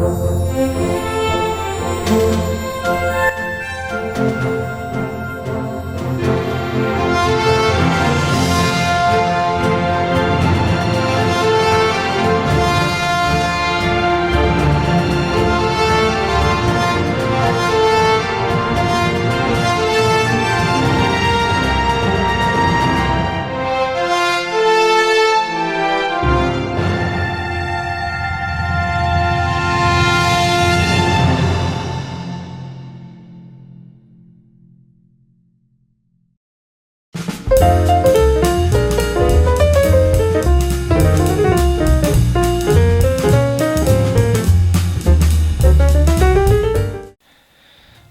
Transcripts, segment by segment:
Música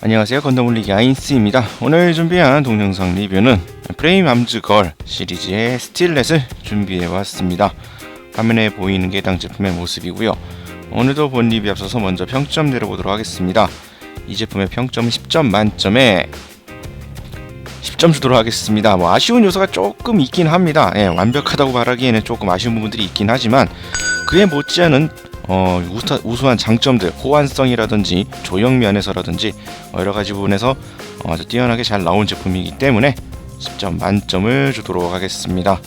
안녕하세요. 건더물리기 아인스입니다. 오늘 준비한 동영상 리뷰는 프레임 암즈 걸 시리즈의 스틸렛을 준비해 왔습니다. 화면에 보이는 게 해당 제품의 모습이고요. 오늘도 본 리뷰 앞서서 먼저 평점 내려보도록 하겠습니다. 이 제품의 평점 10점 만점에 10점 주도록 하겠습니다. 뭐 아쉬운 요소가 조금 있긴 합니다. 예, 완벽하다고 말하기에는 조금 아쉬운 부분들이 있긴 하지만 그에 못지않은 어, 우수, 우수 한 장점들, 호환성이라든지 조형 면에서라든지 여러 가지 부분에서 어, 아주 뛰어나게 잘 나온 제품이기 때문에 10점 만점을 주도록 하겠습니다.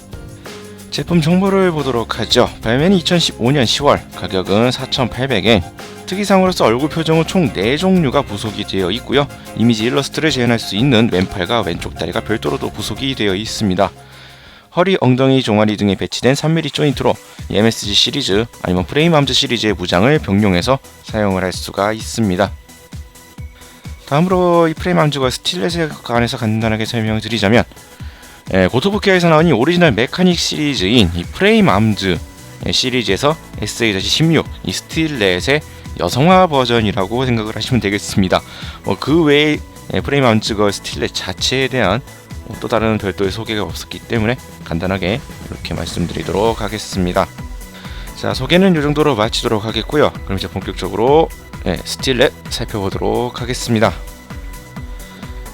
제품 정보를 보도록 하죠. 발매는 2015년 10월, 가격은 4,800엔. 특이사항으로서 얼굴 표정은 총 4종류가 부속이 되어 있고요. 이미지 일러스트를 재현할 수 있는 왼팔과 왼쪽 다리가 별도로 도 부속이 되어 있습니다. 허리, 엉덩이, 종아리 등에 배치된 3mm 조인트로 MSG 시리즈 아니면 프레임 암즈 시리즈의 무장을 병용해서 사용을 할 수가 있습니다. 다음으로 이 프레임 암즈가 스틸렛에 관해서 간단하게 설명을 드리자면 예, 고토부키아에서 나온 이 오리지널 메카닉 시리즈인 이 프레임 암즈 시리즈에서 SA-16 이 스틸렛의 여성화 버전이라고 생각을 하시면 되겠습니다. 어, 그 외에 예, 프레임 암즈걸 스틸렛 자체에 대한 어, 또 다른 별도의 소개가 없었기 때문에 간단하게 이렇게 말씀드리도록 하겠습니다. 자 소개는 이 정도로 마치도록 하겠고요. 그럼 이제 본격적으로 예, 스틸렛 살펴보도록 하겠습니다.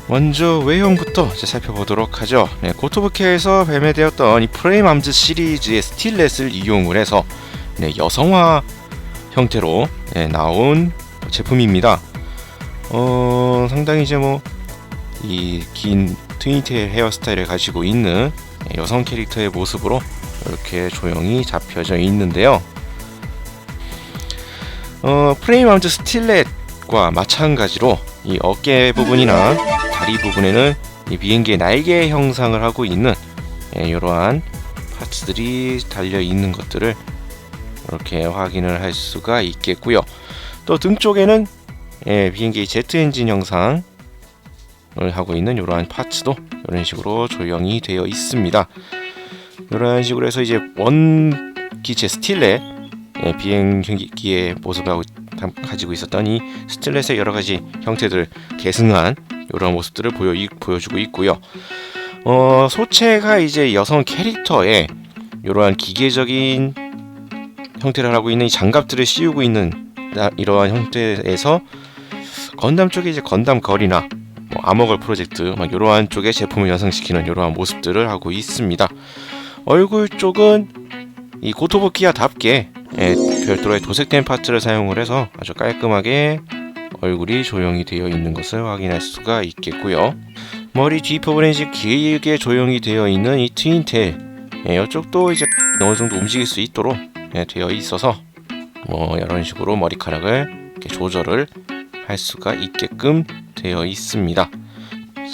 먼저 외형부터 살펴보도록 하죠. 네, 고토부케에서 발매되었던 이 프레임 암즈 시리즈의 스틸렛을 이용을 해서 네, 여성화 형태로 네, 나온 제품입니다. 어, 상당히 이제 뭐 이 긴 트윈테일 헤어스타일을 가지고 있는 여성 캐릭터의 모습으로 이렇게 조형이 잡혀져 있는데요. 어, 프레임 암즈 스틸렛과 마찬가지로 이 어깨 부분이나 다리 부분에는 이 비행기의 날개 형상을 하고 있는 예, 이러한 파츠들이 달려 있는 것들을 이렇게 확인을 할 수가 있겠고요. 또 등 쪽에는 예, 비행기의 제트 엔진 형상을 하고 있는 이러한 파츠도 이런 식으로 조형이 되어 있습니다. 이런 식으로 해서 이제 원 기체 스틸렛 예, 비행기의 모습을 하고 가지고 있었던 이 스틸렛의 여러 가지 형태들 계승한 이런 모습들을 보여 보여주고 있고요. 어, 소체가 이제 여성 캐릭터의 이러한 기계적인 형태를 하고 있는 이 장갑들을 씌우고 있는 나- 이러한 형태에서 건담 쪽에 이제 건담 걸이나 뭐 아머걸 프로젝트 막 이러한 쪽의 제품을 연상시키는 이러한 모습들을 하고 있습니다. 얼굴 쪽은 이 고토부키아답게 예, 별도로의 도색된 파츠를 사용을 해서 아주 깔끔하게 얼굴이 조형이 되어 있는 것을 확인할 수가 있겠고요. 머리 뒷부분에 이제 길게 조형이 되어 있는 이 트윈테일 예, 이쪽도 이제 어느 정도 움직일 수 있도록 예, 되어 있어서 뭐 이런 식으로 머리카락을 조절을 할 수가 있게끔 되어 있습니다.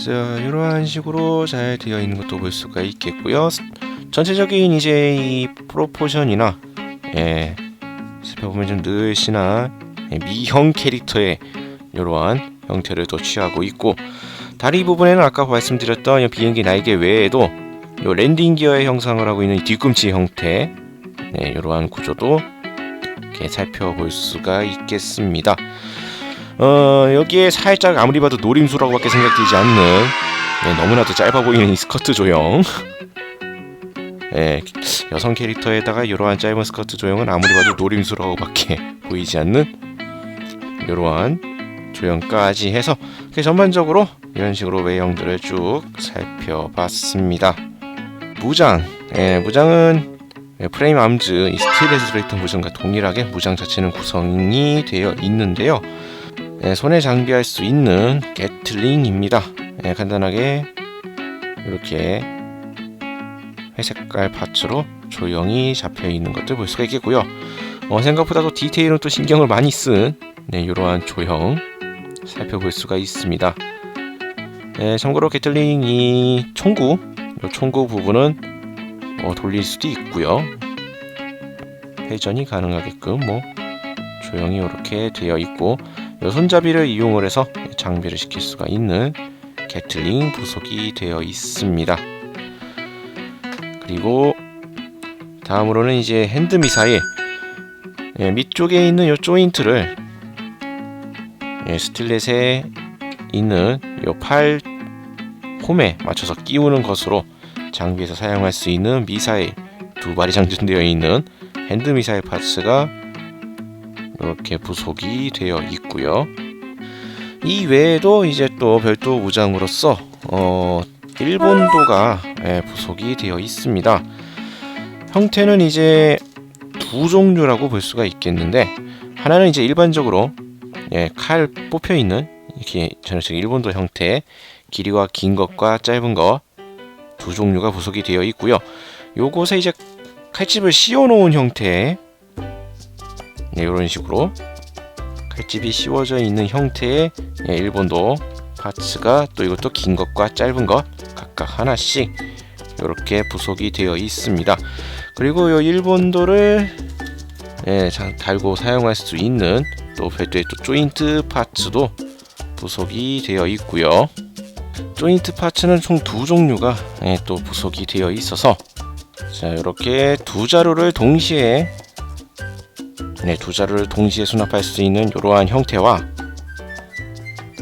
자, 이러한 식으로 잘 되어 있는 것도 볼 수가 있겠고요. 전체적인 이제 이 프로포션이나 예, 살펴보면 좀 늘씬한 예, 미형 캐릭터의 이러한 형태를 또 취하고 있고 다리 부분에는 아까 말씀드렸던 이 비행기 날개 외에도 요 랜딩 기어의 형상을 하고 있는 이 뒤꿈치 형태 네, 이러한 구조도 이렇게 살펴볼 수가 있겠습니다. 어, 여기에 살짝 아무리 봐도 노림수라고밖에 생각되지 않는 네, 너무나도 짧아 보이는 이 스커트 조형. 네, 여성 캐릭터에다가 이러한 짧은 스커트 조형은 아무리 봐도 노림수라고밖에 보이지 않는 이러한 조형까지 해서 전반적으로 이런 식으로 외형들을 쭉 살펴봤습니다. 무장, 예, 무장은 예, 프레임 암즈 이 스틸에서 들어있던 무전과 동일하게 무장 자체는 구성이 되어 있는데요. 예, 손에 장비할 수 있는 게틀링입니다. 예, 간단하게 이렇게 회색깔 파츠로 조형이 잡혀 있는 것들 볼 수가 있겠고요. 어, 생각보다도 디테일은 또 신경을 많이 쓴 네, 이러한 조형 살펴볼 수가 있습니다. 네, 참고로 게틀링 이 총구, 이 총구 부분은 어, 돌릴 수도 있고요. 회전이 가능하게끔 뭐 조형이 이렇게 되어 있고 이 손잡이를 이용을 해서 장비를 시킬 수가 있는 게틀링 부속이 되어 있습니다. 그리고 다음으로는 이제 핸드 미사일 예, 밑쪽에 있는 이 조인트를 예, 스틸렛에 있는 이팔 홈에 맞춰서 끼우는 것으로 장비에서 사용할 수 있는 미사일 두 발이 장전되어 있는 핸드 미사일 파츠가 이렇게 부속이 되어 있고요. 이 외에도 이제 또 별도 무장으로서 어, 일본도가 예, 부속이 되어 있습니다. 형태는 이제 두 종류라고 볼 수가 있겠는데 하나는 이제 일반적으로 예, 칼 뽑혀 있는 이렇게 전형적 일본도 형태 길이가 긴 것과 짧은 것 두 종류가 부속이 되어 있고요. 요곳에 이제 칼집을 씌워 놓은 형태 네, 이런 식으로 칼집이 씌워져 있는 형태의 예, 일본도 파츠가 또 이것도 긴 것과 짧은 것 각각 하나씩 이렇게 부속이 되어 있습니다. 그리고 이 일본도를 예, 자- 달고 사용할 수 있는 또 별도의 또 조인트 파츠도 부속이 되어 있고요. 조인트 파츠는 총 두 종류가 예, 또 부속이 되어 있어서 자 이렇게 두 자루를 동시에 네, 두 자루를 동시에 수납할 수 있는 이러한 형태와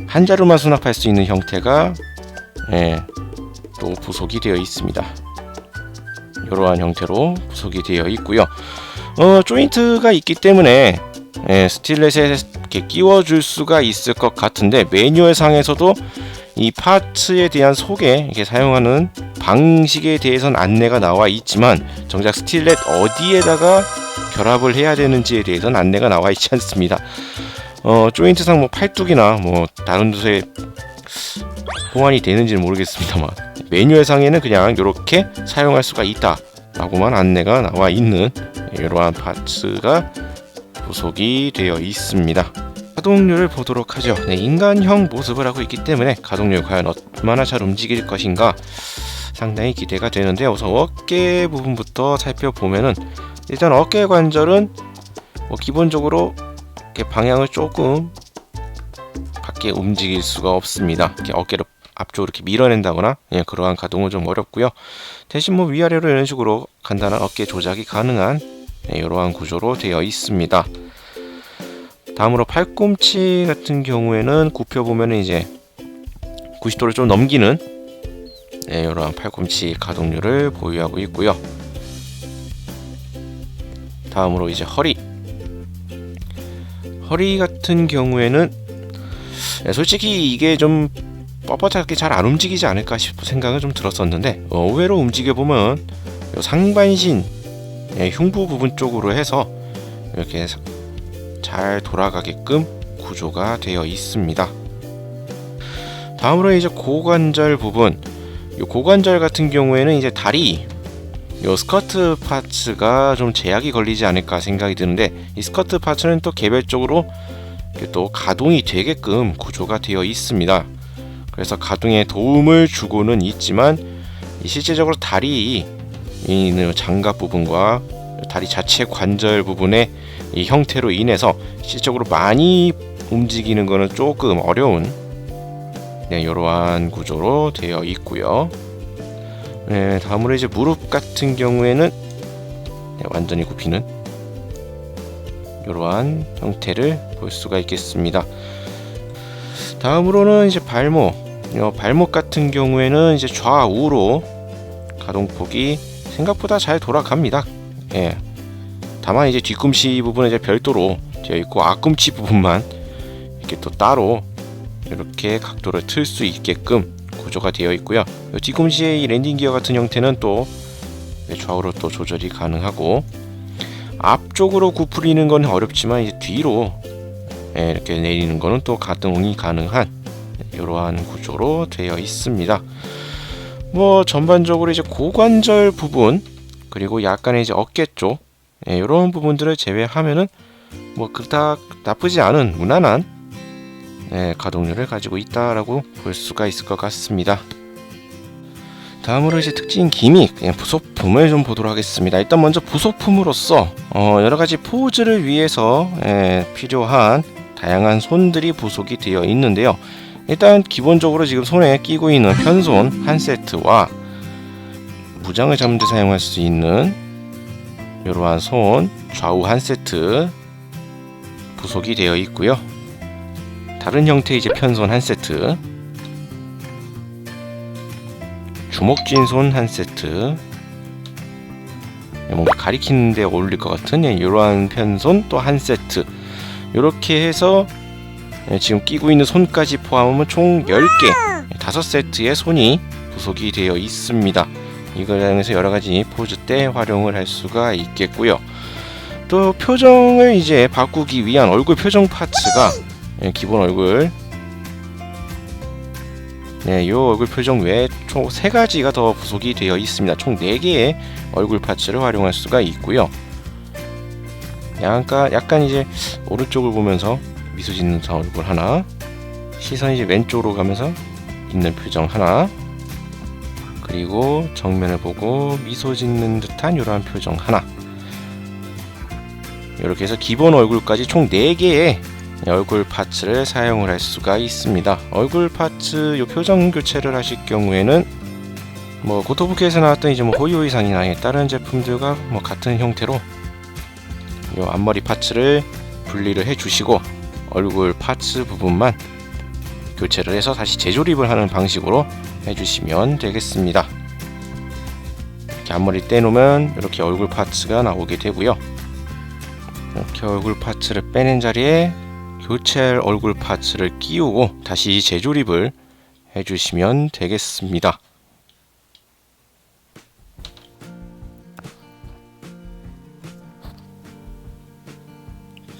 한 자루만 수납할 수 있는 형태가 예, 또 부속이 되어 있습니다. 이러한 형태로 부속이 되어 있고요. 어, 조인트가 있기 때문에 예, 스틸렛에 끼워줄 수가 있을 것 같은데 매뉴얼 상에서도 이 파츠에 대한 소개, 이렇게 사용하는 방식에 대해서는 안내가 나와 있지만 정작 스틸렛 어디에다가 결합을 해야 되는지에 대해서는 안내가 나와 있지 않습니다. 어, 조인트상 뭐 팔뚝이나 뭐 다른 곳에 호환이 되는지는 모르겠습니다만 매뉴얼상에는 그냥 이렇게 사용할 수가 있다 라고만 안내가 나와 있는 이러한 파츠가 부속이 되어 있습니다. 가동률을 보도록 하죠. 네, 인간형 모습을 하고 있기 때문에 가동률 과연 얼마나 잘 움직일 것인가 상당히 기대가 되는데 우선 어깨 부분부터 살펴보면은 일단 어깨 관절은 뭐 기본적으로 이렇게 방향을 조금 밖에 움직일 수가 없습니다. 이렇게 어깨를 앞쪽으로 이렇게 밀어낸다거나 예, 그러한 가동은 좀 어렵고요. 대신 뭐 위아래로 이런 식으로 간단한 어깨 조작이 가능한 예, 이러한 구조로 되어 있습니다. 다음으로 팔꿈치 같은 경우에는 굽혀 보면은 이제 90도를 좀 넘기는 네, 이러한 팔꿈치 가동률을 보유하고 있고요. 다음으로 이제 허리. 허리 같은 경우에는 네, 솔직히 이게 좀 뻣뻣하게 잘 안 움직이지 않을까 싶은 생각을 좀 들었었는데 어, 의외로 움직여 보면 상반신 예, 흉부 부분 쪽으로 해서 이렇게 사- 잘 돌아가게끔 구조가 되어 있습니다. 다음으로 이제 고관절 부분. 이 고관절 같은 경우에는 이제 다리 요 스커트 파츠가 좀 제약이 걸리지 않을까 생각이 드는데 이 스커트 파츠는 또 개별적으로 또 가동이 되게끔 구조가 되어 있습니다. 그래서 가동에 도움을 주고는 있지만 이 실제적으로 다리 장갑 부분과 다리 자체 관절 부분의 이 형태로 인해서 실질적으로 많이 움직이는 것은 조금 어려운 네, 이러한 구조로 되어 있고요. 네, 다음으로 이제 무릎 같은 경우에는 네, 완전히 굽히는 이러한 형태를 볼 수가 있겠습니다. 다음으로는 이제 발목. 이 발목 같은 경우에는 이제 좌우로 가동폭이 생각보다 잘 돌아갑니다. 예. 다만 이제 뒤꿈치 부분은 이제 별도로 되어 있고 앞꿈치 부분만 이렇게 또 따로 이렇게 각도를 틀 수 있게끔 구조가 되어 있고요. 이 뒤꿈치의 이 랜딩 기어 같은 형태는 또 좌우로 또 조절이 가능하고 앞쪽으로 구부리는 건 어렵지만 이제 뒤로 예, 이렇게 내리는 거는 또 가동이 가능한 이러한 구조로 되어 있습니다. 뭐 전반적으로 이제 고관절 부분 그리고 약간의 이제 어깨 쪽 예, 이런 부분들을 제외하면은 뭐 그닥 나쁘지 않은 무난한 예, 가동률을 가지고 있다라고 볼 수가 있을 것 같습니다. 다음으로 이제 특징 기믹 예, 부속품을 좀 보도록 하겠습니다. 일단 먼저 부속품으로서 어, 여러 가지 포즈를 위해서 예, 필요한 다양한 손들이 부속이 되어 있는데요. 일단 기본적으로 지금 손에 끼고 있는 편손 한 세트와 무장을 잡는 데 사용할 수 있는 이러한 손 좌우 한 세트 부속이 되어 있고요. 다른 형태의 이제 편손 한 세트 주먹 쥔 손 한 세트 뭔가 가리키는 데 어울릴 것 같은 예, 이러한 편손 또 한 세트 이렇게 해서 예, 지금 끼고 있는 손까지 포함하면 총 10개 5세트의 손이 부속이 되어 있습니다 이걸 사용해서 여러 가지 포즈 때 활용을 할 수가 있겠고요 또 표정을 이제 바꾸기 위한 얼굴 표정 파츠가 예, 기본 얼굴 네, 이 얼굴 표정 외에 총세 가지가 더 부속이 되어 있습니다. 총 4개의 얼굴 파츠를 활용할 수가 있고요. 약간, 약간 이제 오른쪽을 보면서 미소 짓는 얼굴 하나, 시선이 이제 왼쪽으로 가면서 있는 표정 하나, 그리고 정면을 보고 미소 짓는 듯한 이러한 표정 하나. 이렇게 해서 기본 얼굴까지 총 4개의 얼굴 파츠를 사용을 할 수가 있습니다. 얼굴 파츠 요 표정 교체를 하실 경우에는 뭐 고토부키에서 나왔던 이제 뭐 호요이상이나 다른 제품들과 뭐 같은 형태로 요 앞머리 파츠를 분리를 해 주시고 얼굴 파츠 부분만 교체를 해서 다시 재조립을 하는 방식으로 해주시면 되겠습니다. 이렇게 앞머리 떼놓으면 이렇게 얼굴 파츠가 나오게 되고요. 이렇게 얼굴 파츠를 빼낸 자리에 교체할 얼굴 파츠를 끼우고 다시 재조립을 해주시면 되겠습니다.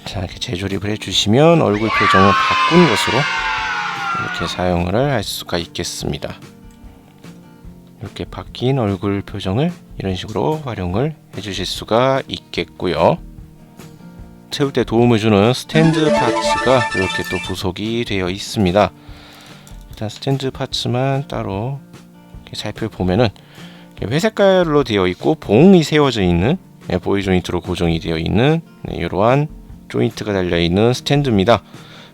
자 이렇게 재조립을 해주시면 얼굴 표정을 바꾼 것으로 이렇게 사용을 할 수가 있겠습니다. 이렇게 바뀐 얼굴 표정을 이런 식으로 활용을 해주실 수가 있겠고요. 세울 때 도움을 주는 스탠드 파츠가 이렇게 또 부속이 되어 있습니다. 일단 스탠드 파츠만 따로 살펴보면은 회색깔로 되어 있고 봉이 세워져 있는 네, 보이 조인트로 고정이 되어 있는 네, 이러한 조인트가 달려 있는 스탠드입니다.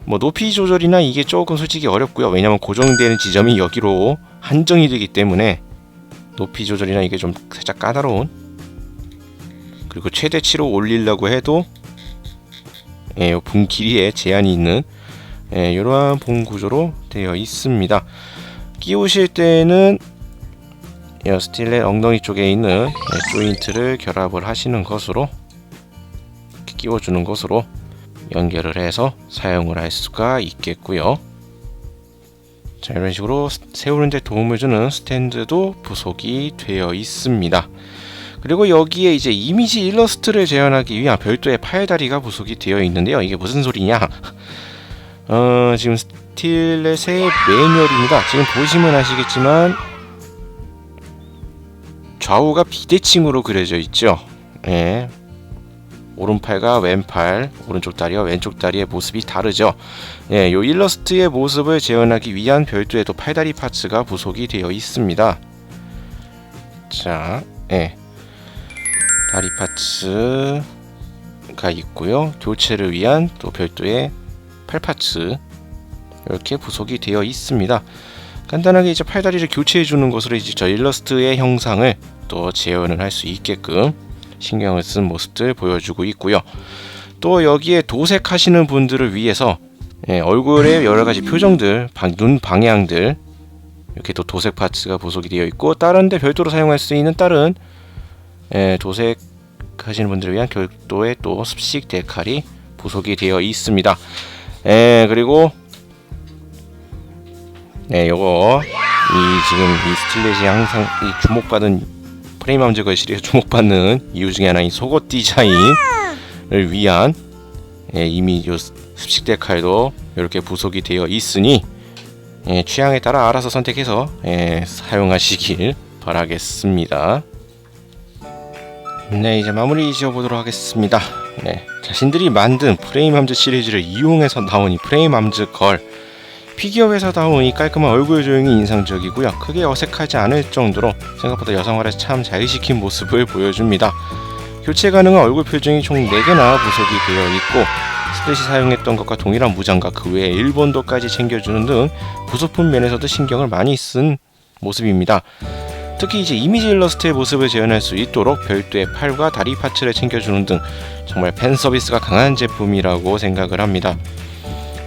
뭐 높이 조절이나 이게 조금 솔직히 어렵고요. 왜냐하면 고정되는 지점이 여기로 한정이 되기 때문에 높이 조절이나 이게 좀 살짝 까다로운 그리고 최대치로 올리려고 해도 예, 봉 길이에 제한이 있는 예, 이러한 봉 구조로 되어 있습니다. 끼우실 때는 스틸렛 엉덩이 쪽에 있는 예, 조인트를 결합을 하시는 것으로 끼워주는 것으로 연결을 해서 사용을 할 수가 있겠고요. 자 이런 식으로 세우는 데 도움을 주는 스탠드도 부속이 되어 있습니다. 그리고 여기에 이제 이미지 일러스트를 재현하기 위한 별도의 팔다리가 부속이 되어 있는데요. 이게 무슨 소리냐? 어, 지금 스틸렛의 매뉴얼입니다. 지금 보시면 아시겠지만 좌우가 비대칭으로 그려져 있죠. 예. 오른팔과 왼팔, 오른쪽 다리와 왼쪽 다리의 모습이 다르죠. 예, 요 일러스트의 모습을 재현하기 위한 별도의 또 팔다리 파츠가 부속이 되어 있습니다. 자, 예. 다리 파츠가 있고요. 교체를 위한 또 별도의 팔 파츠 이렇게 부속이 되어 있습니다. 간단하게 이제 팔다리를 교체해 주는 것으로 이제 저 일러스트의 형상을 또 재현을 할 수 있게끔 신경을 쓴 모습들 보여주고 있고요. 또 여기에 도색하시는 분들을 위해서 예, 얼굴의 여러 가지 표정들, 방, 눈 방향들 이렇게 또 도색 파츠가 부속이 되어 있고 다른데 별도로 사용할 수 있는 다른 예, 도색하시는 분들을 위한 별도의 또 습식 데칼이 부속이 되어 있습니다. 예, 그리고 네, 요거 이 지금 이 스틸렛이 항상 이 주목받은 프레임 함재 거실에 주목받는 이유 중에 하나인 속옷 디자인을 위한 예, 이미 요 습식대 칼도 이렇게 부속이 되어 있으니 예, 취향에 따라 알아서 선택해서 예, 사용하시길 바라겠습니다. 네, 이제 마무리 지어보도록 하겠습니다. 네, 자신들이 만든 프레임 함즈 시리즈를 이용해서 나온 이 프레임 함즈 걸 피규어에서 나온 이 깔끔한 얼굴 조형이 인상적이고요. 크게 어색하지 않을 정도로 생각보다 여성화를 참 잘 시킨 모습을 보여줍니다. 교체 가능한 얼굴 표정이 총 4개나 부속이 되어 있고 스탯이 사용했던 것과 동일한 무장과 그 외에 일본도까지 챙겨주는 등 부속품 면에서도 신경을 많이 쓴 모습입니다. 특히 이제 이미지 일러스트의 모습을 재현할 수 있도록 별도의 팔과 다리 파츠를 챙겨주는 등 정말 팬 서비스가 강한 제품이라고 생각을 합니다.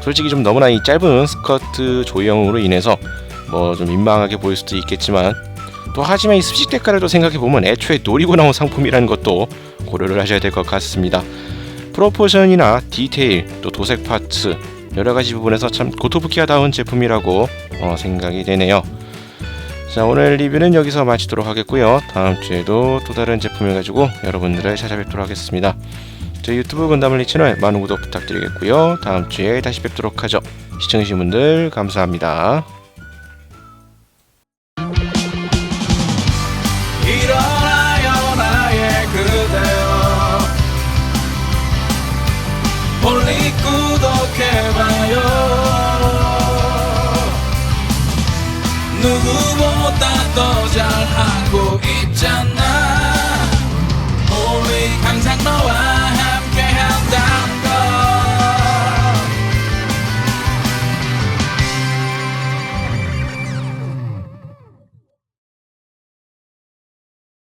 솔직히 좀 너무나 이 짧은 스커트 조형으로 인해서 뭐 좀 민망하게 보일 수도 있겠지만 또 하지만 이 습식 대가를 또 생각해 보면 애초에 노리고 나온 상품이라는 것도 고려를 하셔야 될 것 같습니다. 프로포션이나 디테일 또 도색 파츠 여러 가지 부분에서 참 고토부키하다운 제품이라고 어, 생각이 되네요. 자 오늘 리뷰는 여기서 마치도록 하겠고요. 다음 주에도 또 다른 제품을 가지고 여러분들을 찾아뵙도록 하겠습니다. 저희 유튜브 건담을리 채널 많은 구독 부탁드리겠고요. 다음 주에 다시 뵙도록 하죠. 시청해주신 분들 감사합니다. 누구보다 더 잘하고 있잖아